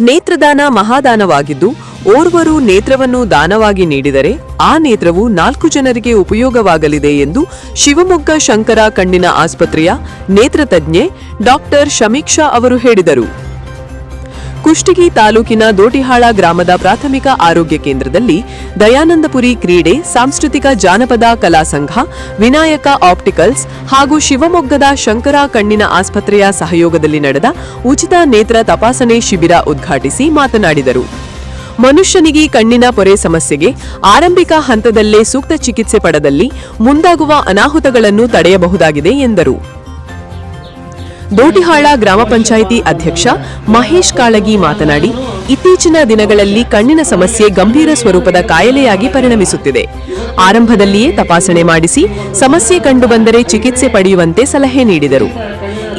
ನೇತ್ರದಾನ ಮಹಾದಾನವಾಗಿದ್ದು, ಓರ್ವರು ನೇತ್ರವನ್ನು ದಾನವಾಗಿ ನೀಡಿದರೆ ಆ ನೇತ್ರವು ನಾಲ್ಕು ಜನರಿಗೆ ಉಪಯೋಗವಾಗಲಿದೆ ಎಂದು ಶಿವಮೊಗ್ಗ ಶಂಕರ ಕಣ್ಣಿನ ಆಸ್ಪತ್ರೆಯ ನೇತ್ರತಜ್ಞೆ ಡಾಕ್ಟರ್ ಶಮೀಕ್ಷಾ ಅವರು ಹೇಳಿದರು. ಕುಷ್ಟಗಿ ತಾಲೂಕಿನ ದೋಟಿಹಾಳ ಗ್ರಾಮದ ಪ್ರಾಥಮಿಕ ಆರೋಗ್ಯ ಕೇಂದ್ರದಲ್ಲಿ ದಯಾನಂದಪುರಿ ಕ್ರೀಡೆ, ಸಾಂಸ್ಕೃತಿಕ ಜಾನಪದ ಕಲಾ ಸಂಘ, ವಿನಾಯಕ ಆಪ್ಟಿಕಲ್ಸ್ ಹಾಗೂ ಶಿವಮೊಗ್ಗದ ಶಂಕರ ಕಣ್ಣಿನ ಆಸ್ಪತ್ರೆಯ ಸಹಯೋಗದಲ್ಲಿ ನಡೆದ ಉಚಿತ ನೇತ್ರ ತಪಾಸಣೆ ಶಿಬಿರ ಉದ್ಘಾಟಿಸಿ ಮಾತನಾಡಿದರು. ಮನುಷ್ಯನಿಗೆ ಕಣ್ಣಿನ ಪೊರೆ ಸಮಸ್ಯೆಗೆ ಆರಂಭಿಕ ಹಂತದಲ್ಲೇ ಸೂಕ್ತ ಚಿಕಿತ್ಸೆ ಪಡೆದಲ್ಲಿ ಮುಂದಾಗುವ ಅನಾಹುತಗಳನ್ನು ತಡೆಯಬಹುದಾಗಿದೆ ಎಂದರು. ದೋಟಿಹಾಳ ಗ್ರಾಮ ಪಂಚಾಯಿತಿ ಅಧ್ಯಕ್ಷ ಮಹೇಶ್ ಕಾಳಗಿ ಮಾತನಾಡಿ, ಇತ್ತೀಚಿನ ದಿನಗಳಲ್ಲಿ ಕಣ್ಣಿನ ಸಮಸ್ಯೆ ಗಂಭೀರ ಸ್ವರೂಪದ ಕಾಯಿಲೆಯಾಗಿ ಪರಿಣಮಿಸುತ್ತಿದೆ. ಆರಂಭದಲ್ಲಿಯೇ ತಪಾಸಣೆ ಮಾಡಿಸಿ, ಸಮಸ್ಯೆ ಕಂಡುಬಂದರೆ ಚಿಕಿತ್ಸೆ ಪಡೆಯುವಂತೆ ಸಲಹೆ ನೀಡಿದರು.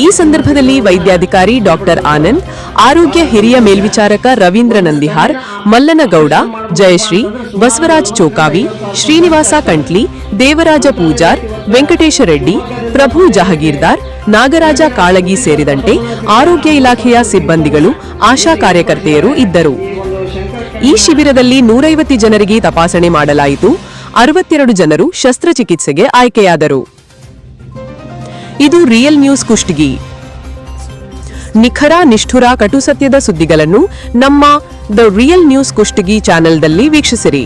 ಈ ಸಂದರ್ಭದಲ್ಲಿ ವೈದ್ಯಾಧಿಕಾರಿ ಡಾಕ್ಟರ್ ಆನಂದ್, ಆರೋಗ್ಯ ಹಿರಿಯ ಮೇಲ್ವಿಚಾರಕ ರವೀಂದ್ರ ನಂದಿಹಾರ್, ಮಲ್ಲನಗೌಡ, ಜಯಶ್ರೀ, ಬಸವರಾಜ್ ಚೋಕಾವಿ, ಶ್ರೀನಿವಾಸ ಕಂಟ್ಲಿ, ದೇವರಾಜ ಪೂಜಾರ್, ವೆಂಕಟೇಶ ರೆಡ್ಡಿ ಪ್ರಭು ಜಹಗೀರ್ದಾರ್, ನಾಗರಾಜ ಕಾಳಗಿ ಸೇರಿದಂತೆ ಆರೋಗ್ಯ ಇಲಾಖೆಯ ಸಿಬ್ಬಂದಿಗಳು, ಆಶಾ ಕಾರ್ಯಕರ್ತೆಯರು ಇದ್ದರು. ಈ ಶಿಬಿರದಲ್ಲಿ ನೂರೈವತ್ತು ಜನರಿಗೆ ತಪಾಸಣೆ ಮಾಡಲಾಯಿತು. ಅರವತ್ತೆರಡು ಜನರು ಶಸ್ತ್ರಚಿಕಿತ್ಸೆಗೆ ಆಯ್ಕೆಯಾದರು. ಇದು ರಿಯಲ್ ನ್ಯೂಸ್ ಕುಷ್ಟಗಿ. ನಿಖರ, ನಿಷ್ಠುರ ಕಟುಸತ್ಯದ ಸುದ್ದಿಗಳನ್ನು ನಮ್ಮ ದ ರಿಯಲ್ ನ್ಯೂಸ್ ಕುಷ್ಟಗಿ ಚಾನೆಲ್ದಲ್ಲಿ ವೀಕ್ಷಿಸಿರಿ.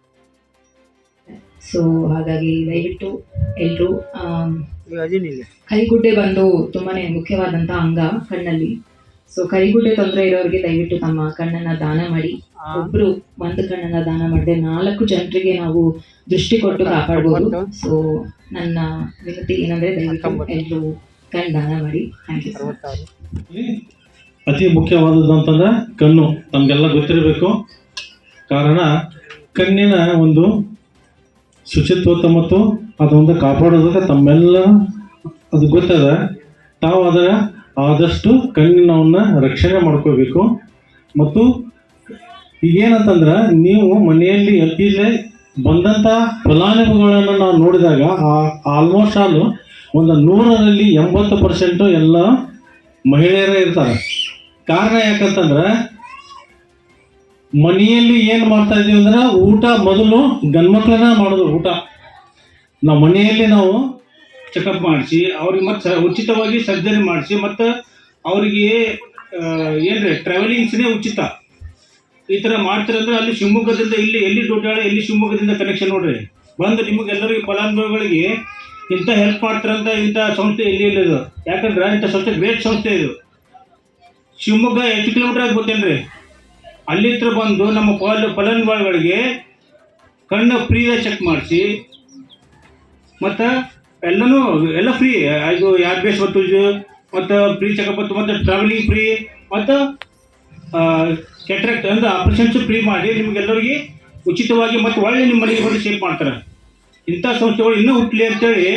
ಸೊ ಹಾಗಾಗಿ ದಯವಿಟ್ಟು ಎಲ್ಲರೂ ಕೈಗುಡ್ಡೆ ಬಂದು ತುಂಬಾ ಮುಖ್ಯವಾದಂತ ಅಂಗ ಕಣ್ಣಲ್ಲಿ. ಸೊ ಕೈಗುಡ್ಡೆ ತೊಂದರೆ ಇರೋರಿಗೆ ದಯವಿಟ್ಟು ತಮ್ಮ ಕಣ್ಣನ್ನ ದಾನ ಮಾಡಿ. ಒಬ್ರು ಒಂದು ಕಣ್ಣನ್ನ ದಾನ ಮಾಡದೆ ನಾಲ್ಕು ಜನರಿಗೆ ನಾವು ದೃಷ್ಟಿ ಕೊಟ್ಟು ಕಾಪಾಡಬಹುದು ಸೊ ನನ್ನ ವಿನತಿ ಏನಂದ್ರೆ ದಯವಿಟ್ಟು ಎಲ್ಲರೂ ಕಣ್ಣು ದಾನ ಮಾಡಿ. ಥ್ಯಾಂಕ್ ಯು ಅತಿ ಮುಖ್ಯವಾದದ್ದು ಅಂತಂದ್ರೆ ಕಣ್ಣು. ನಮಗೆಲ್ಲ ಗೊತ್ತಿರಬೇಕು. ಕಾರಣ ಕಣ್ಣಿನ ಒಂದು ಶುಚಿತ್ವತೆ ಮತ್ತು ಅದೊಂದು ಕಾಪಾಡೋದಕ್ಕೆ ತಮ್ಮೆಲ್ಲ ಅದು ಗೊತ್ತದ? ತಾವು ಅದರ ಆದಷ್ಟು ಕಣ್ಣಿನವನ್ನ ರಕ್ಷಣೆ ಮಾಡ್ಕೋಬೇಕು. ಮತ್ತು ಈಗೇನಂತಂದ್ರೆ ನೀವು ಮನೆಯಲ್ಲಿ ಇಲ್ಲೇ ಬಂದಂಥ ಫಲಾನುಭವಿಗಳನ್ನು ನಾವು ನೋಡಿದಾಗ ಆ ಆಲ್ಮೋಸ್ಟ್ ಆಲ್ ಒಂದು ನೂರರಲ್ಲಿ ಎಂಬತ್ತು ಪರ್ಸೆಂಟು ಎಲ್ಲ ಮಹಿಳೆಯರೇ ಇರ್ತಾರೆ. ಕಾರಣ ಯಾಕಂತಂದ್ರೆ ಮನೆಯಲ್ಲಿ ಏನು ಮಾಡ್ತಾ ಇದೀವಿ ಅಂದ್ರೆ ಊಟ ಮೊದಲು ಗಂಡ್ಮಕ್ಳನ್ನ ಮಾಡೋದು ಊಟ. ನಾವು ಮನೆಯಲ್ಲಿ ನಾವು ಚೆಕಪ್ ಮಾಡಿಸಿ, ಅವ್ರಿಗೆ ಮತ್ತೆ ಉಚಿತವಾಗಿ ಸರ್ಜರಿ ಮಾಡಿಸಿ, ಮತ್ತು ಅವರಿಗೆ ಏನ್ರಿ ಟ್ರಾವೆಲಿಂಗ್ಸ್ನೇ ಉಚಿತ. ಈ ಥರ ಮಾಡ್ತಿರಂದ್ರೆ ಅಲ್ಲಿ ಶಿವಮೊಗ್ಗದಿಂದ ಇಲ್ಲಿ, ಎಲ್ಲಿ ದೊಡ್ಡ ಎಲ್ಲಿ ಶಿವಮೊಗ್ಗದಿಂದ ಕನೆಕ್ಷನ್ ನೋಡ್ರಿ. ಬಂದು ನಿಮಗೆಲ್ಲರಿಗೂ ಫಲಾನುಭವಿಗಳಿಗೆ ಇಂಥ ಹೆಲ್ಪ್ ಮಾಡ್ತಾರಂತ ಇಂಥ ಸಂಸ್ಥೆ ಇಲ್ಲಿ ಇಲ್ಲ ಇದು. ಯಾಕಂದ್ರೆ ಇಂಥ ಸಂಸ್ಥೆ ಗ್ರೇಟ್ ಸಂಸ್ಥೆ ಇದು. ಶಿವಮೊಗ್ಗ ಎಷ್ಟು ಕಿಲೋಮೀಟರ್ ಆಗಿ ಗೊತ್ತೇನ್ರಿ ಅಲ್ಲಿ ಹತ್ರ ಬಂದು ನಮ್ಮ ಫಲ ಫಲಾನುಭವಿಗಳಿಗೆ ಕಣ್ಣು ಫ್ರೀ ಚೆಕ್ ಮಾಡಿಸಿ, ಮತ್ತು ಎಲ್ಲನೂ, ಎಲ್ಲ ಫ್ರೀ ಇದು ಯಾರ್ ಬೇಸ್ ಬತ್ತು ಮತ್ತು ಫ್ರೀ ಚೆಕಪ್ ಬತ್ತು ಮತ್ತು ಟ್ರಾವೆಲಿಂಗ್ ಫ್ರೀ ಮತ್ತು ಕೆಟ್ರಾಕ್ಟ್ ಅಂದ್ರೆ ಆಪರೇಷನ್ಸ್ ಫ್ರೀ ಮಾಡಿ ನಿಮಗೆಲ್ಲರಿಗೆ ಉಚಿತವಾಗಿ ಮತ್ತು ಒಳ್ಳೆ ನಿಮ್ಮ ಮನೆಗೆ ಬಂದು ಶೇಪ್ ಮಾಡ್ತಾರೆ. ಇಂಥ ಸಂಸ್ಥೆಗಳು ಇನ್ನೂ ಹುಟ್ಟಲಿ ಅಂತೇಳಿ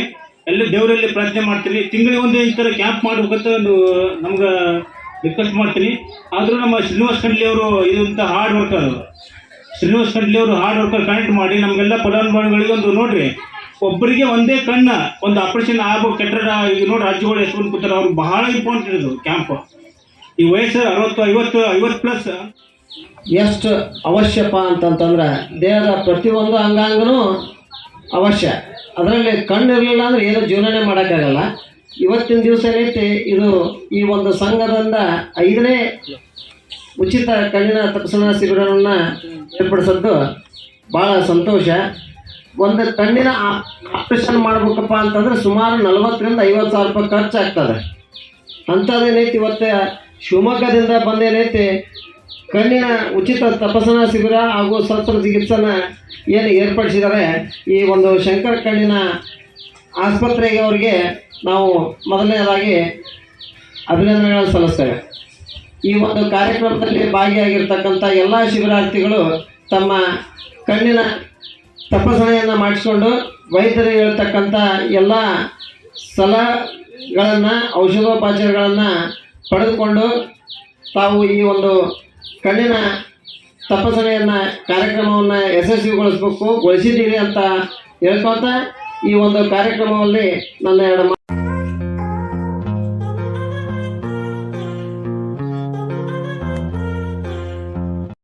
ಎಲ್ಲ ದೇವರಲ್ಲಿ ಪ್ರಾರ್ಥನೆ ಮಾಡ್ತೀನಿ. ತಿಂಗಳಿಗೆ ಒಂದು ಈ ಥರ ಕ್ಯಾಂಪ್ ಮಾಡ್ಬೇಕಂತ ನಮ್ಗೆ ರಿಕ್ವೆಸ್ಟ್ ಮಾಡ್ತೀನಿ. ಆದರೂ ನಮ್ಮ ಶ್ರೀನಿವಾಸ್ ಕಂಡ್ಲಿ ಅವರು ಇದಂಥ ಹಾರ್ಡ್ ವರ್ಕರ್ ಶ್ರೀನಿವಾಸ್ ಕಂಡ್ಲಿ ಅವರು ಹಾರ್ಡ್ ವರ್ಕರ್ ಕನೆಕ್ಟ್ ಮಾಡಿ ನಮಗೆಲ್ಲ ಫಲಾನುಭವಿಗಳಿಗೆ ಒಂದು ನೋಡ್ರಿ ಒಬ್ಬರಿಗೆ ಒಂದೇ ಕಣ್ಣ, ಒಂದು ಆಪರೇಷನ್ ಆಗೋ ಕೆಟ್ಟಡ ಈಗ ನೋಡಿ ರಾಜ್ಯಗಳು ಎಷ್ಟು ಬಂದು ಕೂತಾರೆ ಅವ್ರಿಗೆ ಬಹಳ ಇಂಪಾರ್ಟೆಂಟ್ ಇದು ಕ್ಯಾಂಪ್ ಈ ವಯಸ್ಸು ಅರವತ್ತು, ಐವತ್ತು ಐವತ್ತು ಪ್ಲಸ್ ಎಷ್ಟು ಅವಶ್ಯಪ ಅಂತಂತಂದ್ರೆ, ದೇಹದ ಪ್ರತಿಯೊಂದು ಅಂಗಾಂಗನೂ ಅವಶ್ಯ. ಅದರಲ್ಲಿ ಕಣ್ಣು ಇರಲಿಲ್ಲ ಅಂದ್ರೆ ಏನು ಜೀವನನೇ ಮಾಡೋಕ್ಕಾಗಲ್ಲ. ಇವತ್ತಿನ ದಿವಸ ಏನೈತಿ ಇದು ಈ ಒಂದು ಸಂಘದಿಂದ ಐದನೇ ಉಚಿತ ಕಣ್ಣಿನ ತಪಾಸಣಾ ಶಿಬಿರವನ್ನು ಏರ್ಪಡಿಸೋದು ಭಾಳ ಸಂತೋಷ. ಒಂದು ಕಣ್ಣಿನ ಆಪರೇಷನ್ ಮಾಡ್ಬೇಕಪ್ಪ ಅಂತಂದ್ರೆ ಸುಮಾರು ನಲವತ್ತರಿಂದ ಐವತ್ತು ಸಾವಿರ ರೂಪಾಯಿ ಖರ್ಚಾಗ್ತದೆ. ಅಂಥದ್ದೇನೈತಿ ಇವತ್ತು ಶಿವಮೊಗ್ಗದಿಂದ ಬಂದೇನೈತಿ ಕಣ್ಣಿನ ಉಚಿತ ತಪಾಸಣಾ ಶಿಬಿರ ಹಾಗೂ ಶಸ್ತ್ರ ಚಿಕಿತ್ಸೆನ ಏನು ಏರ್ಪಡಿಸಿದ್ದಾರೆ. ಈ ಒಂದು ಶಂಕರ ಕಣ್ಣಿನ ಆಸ್ಪತ್ರೆಗೆ ಅವರಿಗೆ ನಾವು ಮೊದಲನೇದಾಗಿ ಅಭಿನಂದನೆಗಳನ್ನು ಸಲ್ಲಿಸ್ತೇವೆ. ಈ ಒಂದು ಕಾರ್ಯಕ್ರಮದಲ್ಲಿ ಭಾಗಿಯಾಗಿರ್ತಕ್ಕಂಥ ಎಲ್ಲ ಶಿಬಿರಾರ್ಥಿಗಳು ತಮ್ಮ ಕಣ್ಣಿನ ತಪಾಸಣೆಯನ್ನು ಮಾಡಿಸಿಕೊಂಡು ವೈದ್ಯರು ಹೇಳ್ತಕ್ಕಂಥ ಎಲ್ಲ ಸಲಹೆಗಳನ್ನು, ಔಷಧೋಪಚಾರಗಳನ್ನು ಪಡೆದುಕೊಂಡು ತಾವು ಈ ಒಂದು ಕಣ್ಣಿನ ತಪಾಸಣೆಯನ್ನು ಕಾರ್ಯಕ್ರಮವನ್ನು ಯಶಸ್ವಿಗೊಳಿಸಬೇಕು, ಗೊಳಿಸಿದ್ದೀರಿ ಅಂತ ಹೇಳ್ಕೊತ ಈ ಒಂದು ಕಾರ್ಯಕ್ರಮದಲ್ಲಿ ನನ್ನ ಎರಡು